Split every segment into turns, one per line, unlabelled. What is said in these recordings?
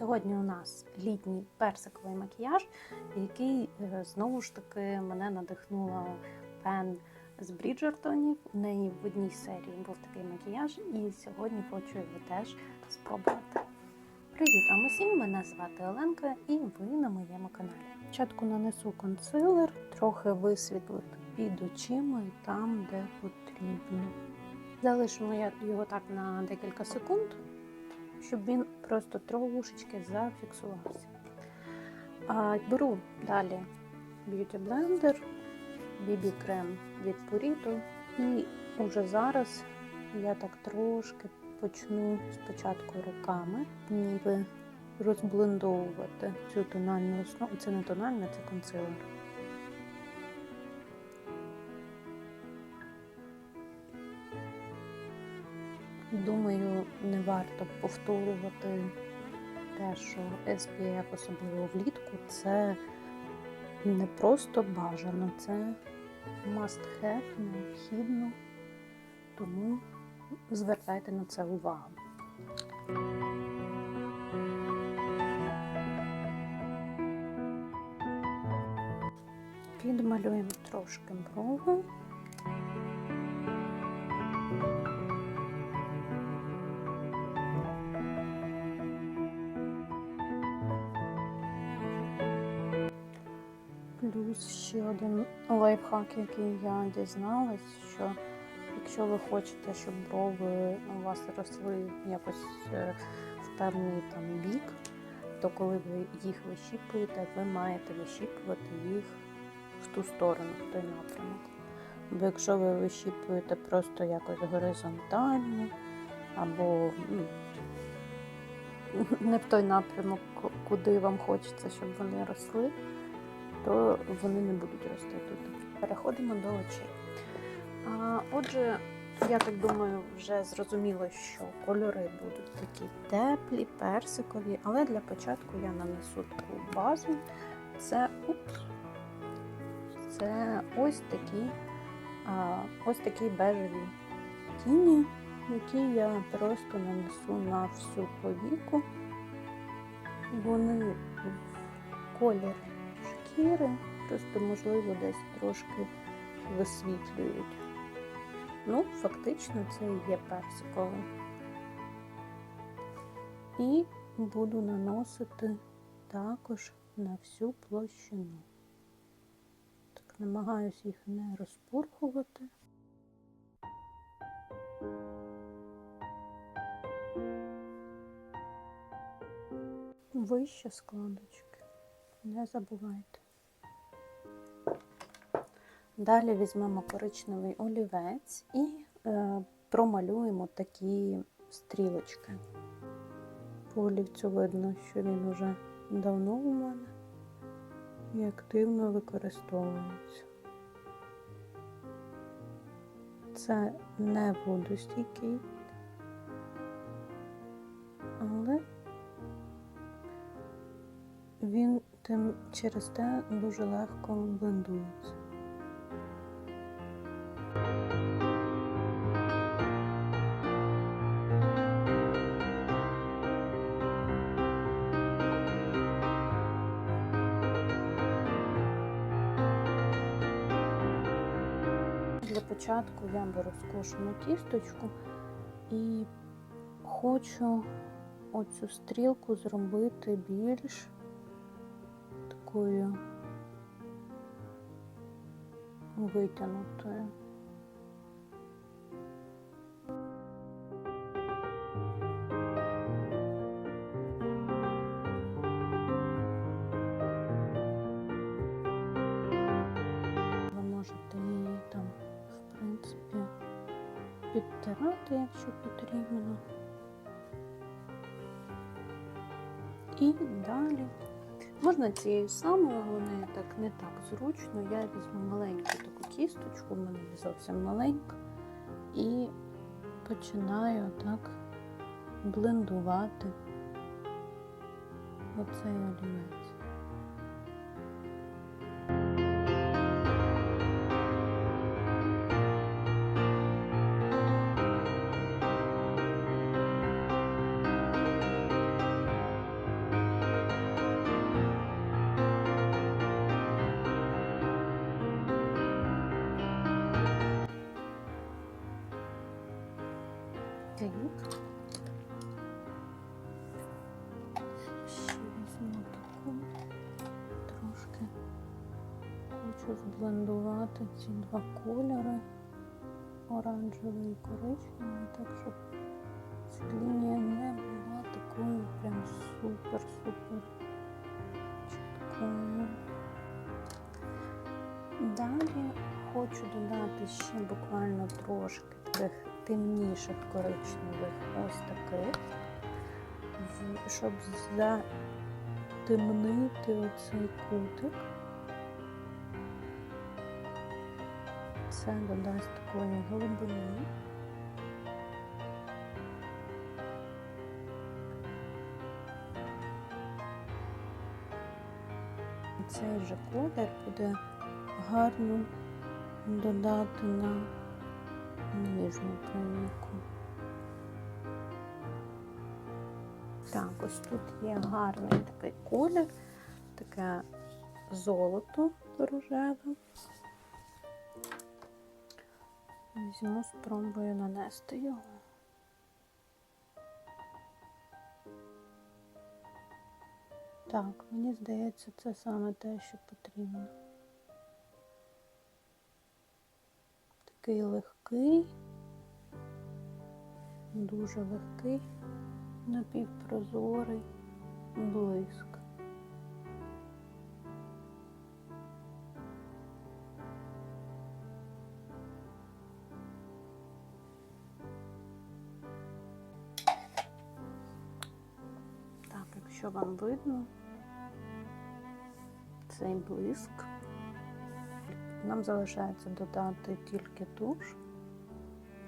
Сьогодні у нас літній персиковий макіяж, який е, знову ж таки мене надихнула пен з Бріджертонів. У неї в одній серії був такий макіяж, і сьогодні хочу його теж спробувати. Привіт вам усім! Мене звати Оленка і ви на моєму каналі. Спочатку нанесу консилер, трохи висвітлити під очима і там, де потрібно. Залишимо його так на декілька секунд, щоб він просто трошечки зафіксувався. А, беру далі Beauty Blender, BB крем від Purito і уже зараз я так трошки почну спочатку руками, ніби розблендовувати цю тональну основу. Це не тональна, це консилер. Думаю, не варто повторювати те, що SPF, особливо влітку, це не просто бажано, це must have, необхідно. Тому звертайте на це увагу. Підмалюємо трошки брови. Плюс ще один лайфхак, який я дізналась, що якщо ви хочете, щоб брови у вас росли якось е, в певний там бік, то коли ви їх вищіпуєте, ви маєте вищіпувати їх в ту сторону, в той напрямок. Бо якщо ви вищіпуєте просто якось горизонтально або ну, не в той напрямок, куди вам хочеться, щоб вони росли, то вони не будуть рости тут. Переходимо до очей. А, Отже, я так думаю, вже зрозуміло, що кольори будуть такі теплі, персикові, але для початку я нанесу таку базу. Це упс, це ось такі, а, ось такі бежеві тіні, які я просто нанесу на всю повіку. Вони в колір шкіри, просто, можливо, десь трошки висвітлюють. Ну, фактично, це і є персикове. І буду наносити також на всю площину. Так, намагаюся їх не розпурхувати. Вище складочки. Не забувайте. Далі візьмемо коричневий олівець і е, промалюємо такі стрілочки. По олівцю видно, що він уже давно у мене і активно використовується. Це не водостійкий, але він тим через те дуже легко блендується. Для початку я беру скошену кісточку і хочу оцю стрілку зробити більш такою витягнутою. Ви можете її там, в принципі, підтирати, якщо потрібно. І далі. Можна цією самою, не так не так зручно. Я візьму маленьку таку кісточку, в мене не зовсім маленька, і починаю так блендувати оцей олівець. Так. Ще візьму таку. Трошки хочу зблендувати ці два кольори, оранжевий і коричневий, так щоб ця лінія не була такою прям супер-супер чіткою. Далі хочу додати ще буквально трошки таких темніших коричневих ось таких, щоб затемнити оцей кутик. Це додасть такої глибини. Цей же колір буде гарно додати на нижню повіку. Так, ось тут є гарний такий колір, таке золото рожеве. Візьму, спробую нанести його. Так, мені здається, це саме те, що потрібно. Такий легкий, дуже легкий, напівпрозорий. Блиск. Так, якщо вам видно цей блиск, нам залишається додати тільки туш.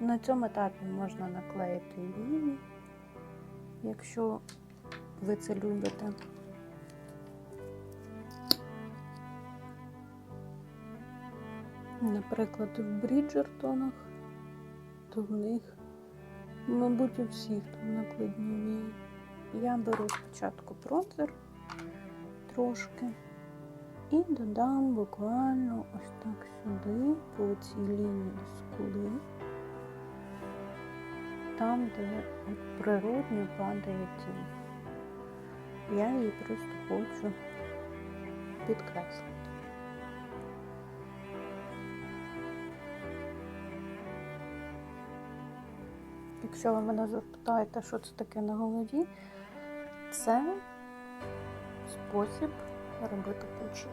На цьому етапі можна наклеїти лінії, якщо ви це любите. Наприклад, в Бріджертонах, то в них, мабуть, у всіх там накладні вії. Я беру спочатку бронзер трошки і додам буквально ось так сюди, по цій лінії скули, там, де природньо падає тінь. Я її просто хочу підкреслити. Якщо ви мене запитаєте, що це таке на голові, це спосіб робити кучі.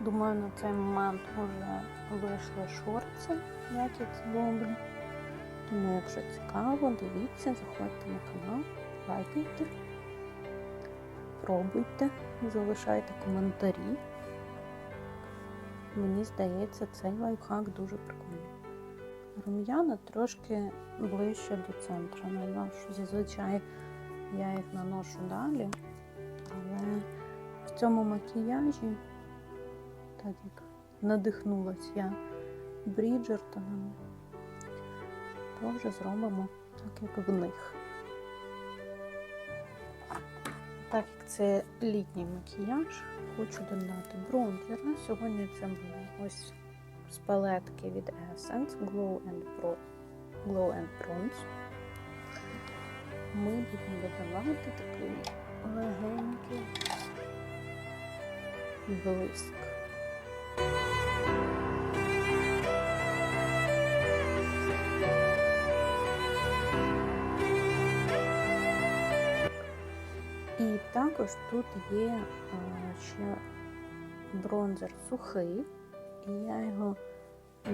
Думаю, на цей момент вже вийшли шорти, як я це роблю. Тому, якщо цікаво, дивіться, заходьте на канал, лайкайте, пробуйте, залишайте коментарі. Мені здається, цей лайфхак дуже прикольний. Рум'яна трошки ближче до центру наношу. Зазвичай я їх наношу далі, але цьому макіяжі, так як надихнулась я Бріджертоном, то вже зробимо так, як в них. Так як це літній макіяж, хочу додати бронзер. Сьогодні це буде ось з палетки від Essence Glow and Pro Glow and Bronze. Ми будемо додавати такий легенький блиск. І також тут є е, ще бронзер сухий, і я його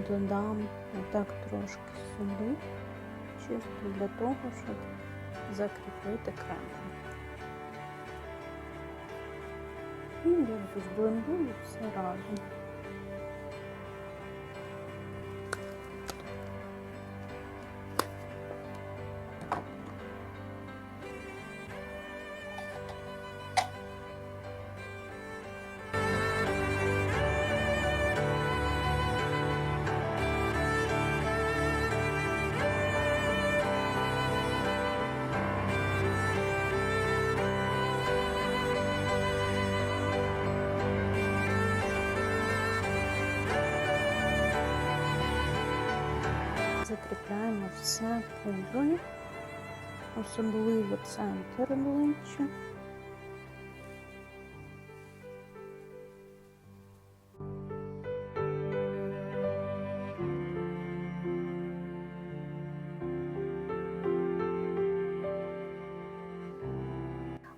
додам отак трошки сюди, чисто для того, щоб закріпити кремом. І якби зблендую все разом. Беремо все пудрою, особливо центр обличчя.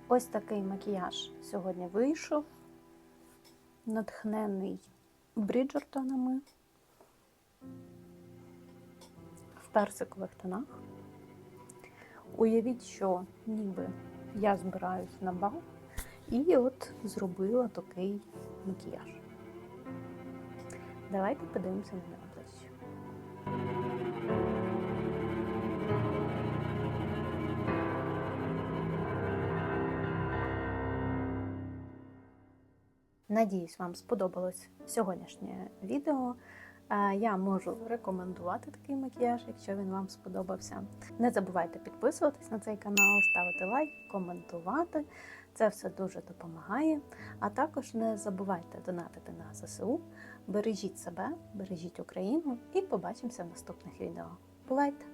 Ось такий макіяж сьогодні вийшов, натхнений Бріджертонами. Персикових тонах. Уявіть, що ніби я збираюсь на бал і от зробила такий макіяж. Давайте подивимося на обличчя. Надіюсь, вам сподобалось сьогоднішнє відео. Я можу рекомендувати такий макіяж, якщо він вам сподобався. Не забувайте підписуватись на цей канал, ставити лайк, коментувати. Це все дуже допомагає. А також не забувайте донатити на ЗСУ. Бережіть себе, бережіть Україну і побачимося в наступних відео. Бувайте!